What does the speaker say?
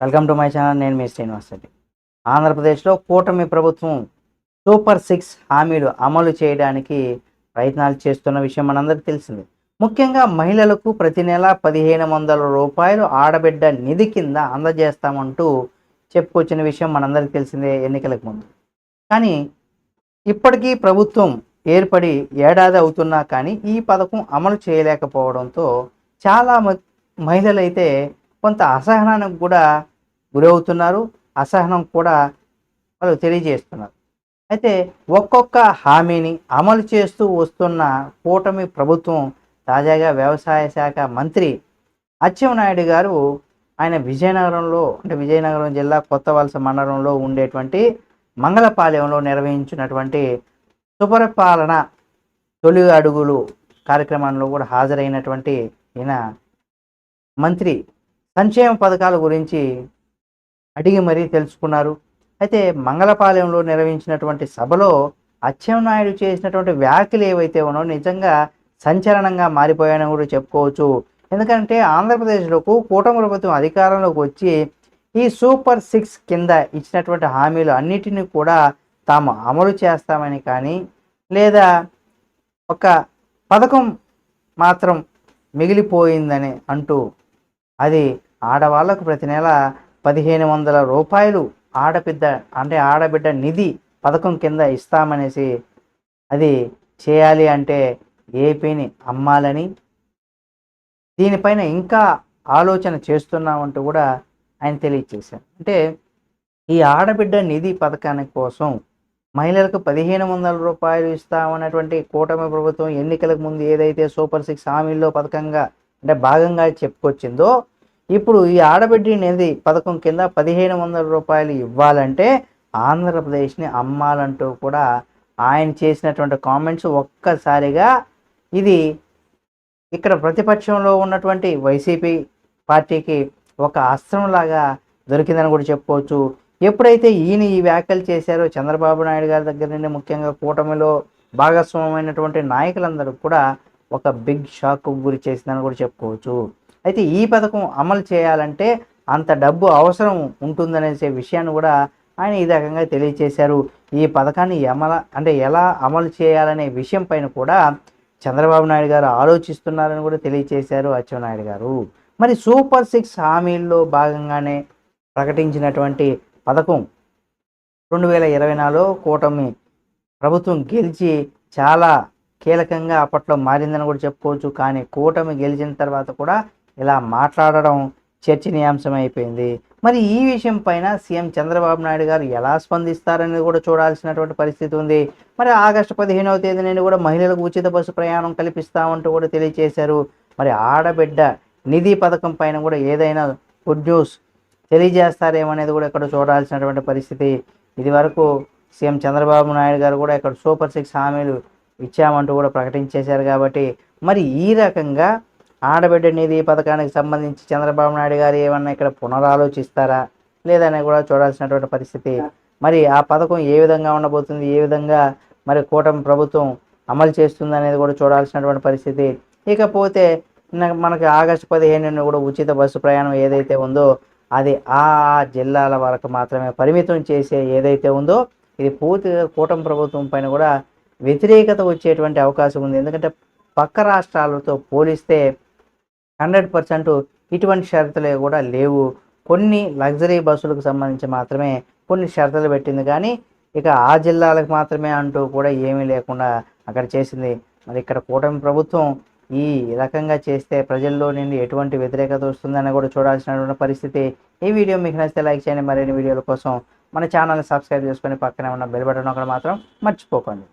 Welcome to my channel నేను మీ శ్రీనివాస్ రెడ్డి. ఆంధ్రప్రదేశ్లో కూటమి ప్రభుత్వం సూపర్ సిక్స్ హామీలు అమలు చేయడానికి ప్రయత్నాలు చేస్తున్న విషయం మనందరికీ తెలిసింది. ముఖ్యంగా మహిళలకు ప్రతి నెల పదిహేను వందల రూపాయలు ఆడబిడ్డ నిధి కింద అందజేస్తామంటూ చెప్పుకొచ్చిన విషయం మనందరికీ తెలిసిందే ఎన్నికలకు ముందు. కానీ ఇప్పటికీ ప్రభుత్వం ఏర్పడి ఏడాది అవుతున్నా కానీ ఈ పథకం అమలు చేయలేకపోవడంతో చాలా మహిళలైతే కొంత అసహనానికి కూడా గురవుతున్నారు. అసహనం కూడా వాళ్ళు తెలియజేస్తున్నారు. అయితే ఒక్కొక్క హామీని అమలు చేస్తూ వస్తున్న కూటమి ప్రభుత్వం తాజాగా వ్యవసాయ శాఖ మంత్రి అచ్చెంనాయుడు గారు ఆయన విజయనగరంలో అంటే విజయనగరం జిల్లా కొత్త వలస మండలంలో ఉండేటువంటి మంగళపాలెంలో నిర్వహించినటువంటి సుపరిపాలన తొలి అడుగులు కార్యక్రమంలో కూడా హాజరైనటువంటి ఈయన మంత్రి సంక్షేమ పథకాల గురించి అడిగి మరీ తెలుసుకున్నారు. అయితే మంగళపాలెంలో నిర్వహించినటువంటి సభలో అచ్చెన్నాయుడు చేసినటువంటి వ్యాఖ్యలు ఏవైతే ఉన్నాయో నిజంగా సంచలనంగా మారిపోయాయని కూడా చెప్పుకోవచ్చు. ఎందుకంటే ఆంధ్రప్రదేశ్లోకు కూటమి ప్రభుత్వం అధికారంలోకి వచ్చి ఈ సూపర్ సిక్స్ కింద ఇచ్చినటువంటి హామీలు అన్నిటినీ కూడా తాము అమలు చేస్తామని కానీ లేదా ఒక పథకం మాత్రం మిగిలిపోయిందని అంటూ అది ఆడవాళ్ళకు ప్రతి నెల పదిహేను వందల రూపాయలు ఆడబిడ్డ అంటే ఆడబిడ్డ నిధి పథకం కింద ఇస్తామనేసి అది చేయాలి అంటే ఏపీని అమ్మాలని దీనిపైన ఇంకా ఆలోచన చేస్తున్నామంటూ కూడా ఆయన తెలియచేశారు. అంటే ఈ ఆడబిడ్డ నిధి పథకానికి కోసం మహిళలకు పదిహేను వందల రూపాయలు ఇస్తామన్నటువంటి కూటమి ప్రభుత్వం ఎన్నికలకు ముందు ఏదైతే సూపర్ సిక్స్ హామీల్లో పథకంగా అంటే భాగంగా చెప్పుకొచ్చిందో ఇప్పుడు ఈ ఆడబిడ్డ నిధి పథకం కింద పదిహేను వందల రూపాయలు ఇవ్వాలంటే ఆంధ్రప్రదేశ్ని అమ్మాలంటూ కూడా ఆయన చేసినటువంటి కామెంట్స్ ఒక్కసారిగా ఇది ఇక్కడ ప్రతిపక్షంలో ఉన్నటువంటి వైసీపీ పార్టీకి ఒక అస్త్రంలాగా దొరికిందని కూడా చెప్పుకోవచ్చు. ఎప్పుడైతే ఈయన ఈ వ్యాఖ్యలు చేశారో చంద్రబాబు నాయుడు గారి దగ్గర నుండి ముఖ్యంగా కూటమిలో భాగస్వామైనటువంటి నాయకులందరూ కూడా ఒక బిగ్ షాక్ గురి చేసిందని కూడా చెప్పుకోవచ్చు. అయితే ఈ పథకం అమలు చేయాలంటే అంత డబ్బు అవసరం ఉంటుందనేసే విషయాన్ని కూడా ఆయన ఈ రకంగా తెలియచేశారు. ఈ పథకాన్ని అమల అంటే ఎలా అమలు చేయాలనే విషయం పైన కూడా చంద్రబాబు నాయుడు గారు ఆలోచిస్తున్నారని కూడా తెలియచేశారు అచ్చెన్నాయుడు గారు. మరి సూపర్ సిక్స్ హామీల్లో భాగంగానే ప్రకటించినటువంటి పథకం రెండు వేల ఇరవై నాలుగులో కూటమి ప్రభుత్వం గెలిచి చాలా కీలకంగా అప్పట్లో మారిందని కూడా చెప్పుకోవచ్చు. కానీ కూటమి గెలిచిన తర్వాత కూడా ఇలా మాట్లాడడం చర్చనీయాంశం అయిపోయింది మరి ఈ విషయం పైన సీఎం చంద్రబాబు నాయుడు గారు ఎలా స్పందిస్తారనేది కూడా చూడాల్సినటువంటి పరిస్థితి ఉంది. మరి ఆగస్టు పదిహేనవ తేదీ నుండి కూడా మహిళలకు ఉచిత బస్సు ప్రయాణం కల్పిస్తామంటూ కూడా తెలియజేశారు. మరి ఆడబిడ్డ నిధి పథకం పైన కూడా ఏదైనా గుడ్ న్యూస్ తెలియజేస్తారేమనేది కూడా ఇక్కడ చూడాల్సినటువంటి పరిస్థితి. ఇది వరకు సీఎం చంద్రబాబు నాయుడు గారు కూడా ఇక్కడ సూపర్ సిక్స్ హామీలు ఇచ్చామంటూ కూడా ప్రకటించేశారు కాబట్టి మరి ఈ రకంగా ఆడబిడ్డ నిధి పథకానికి సంబంధించి చంద్రబాబు నాయుడు గారు ఏమన్నా ఇక్కడ పునరాలోచిస్తారా? లేదని కూడా చూడాల్సినటువంటి పరిస్థితి. మరి ఆ పథకం ఏ విధంగా ఉండబోతుంది? ఏ విధంగా మరి కూటమి ప్రభుత్వం అమలు చేస్తుంది అనేది కూడా చూడాల్సినటువంటి పరిస్థితి. ఇకపోతే మనకి ఆగస్టు పదిహేను నుండి కూడా ఉచిత బస్సు ప్రయాణం ఏదైతే ఉందో అది ఆ ఆ జిల్లాల వరకు మాత్రమే పరిమితం చేసే ఏదైతే ఉందో ఇది పూర్తిగా కూటమి ప్రభుత్వం పైన కూడా వ్యతిరేకత వచ్చేటువంటి అవకాశం ఉంది. ఎందుకంటే పక్క రాష్ట్రాలతో పోలిస్తే హండ్రెడ్ పర్సెంట్ ఇటువంటి షరతులు కూడా లేవు. కొన్ని లగ్జరీ బస్సులకు సంబంధించి మాత్రమే కొన్ని షరతులు పెట్టింది. కానీ ఇక ఆ జిల్లాలకు మాత్రమే అంటూ కూడా ఏమీ లేకుండా అక్కడ చేసింది. మరి ఇక్కడ కూటమి ప్రభుత్వం ఈ రకంగా చేస్తే ప్రజల్లో నుండి ఎటువంటి వ్యతిరేకత వస్తుందని కూడా చూడాల్సినటువంటి పరిస్థితి. ఈ వీడియో మీకు నచ్చితే లైక్ చేయండి. మరిన్ని వీడియోల కోసం మన ఛానల్ని సబ్స్క్రైబ్ చేసుకొని పక్కనే ఉన్న బెల్ బటన్ ఒకటి మాత్రం మర్చిపోకండి.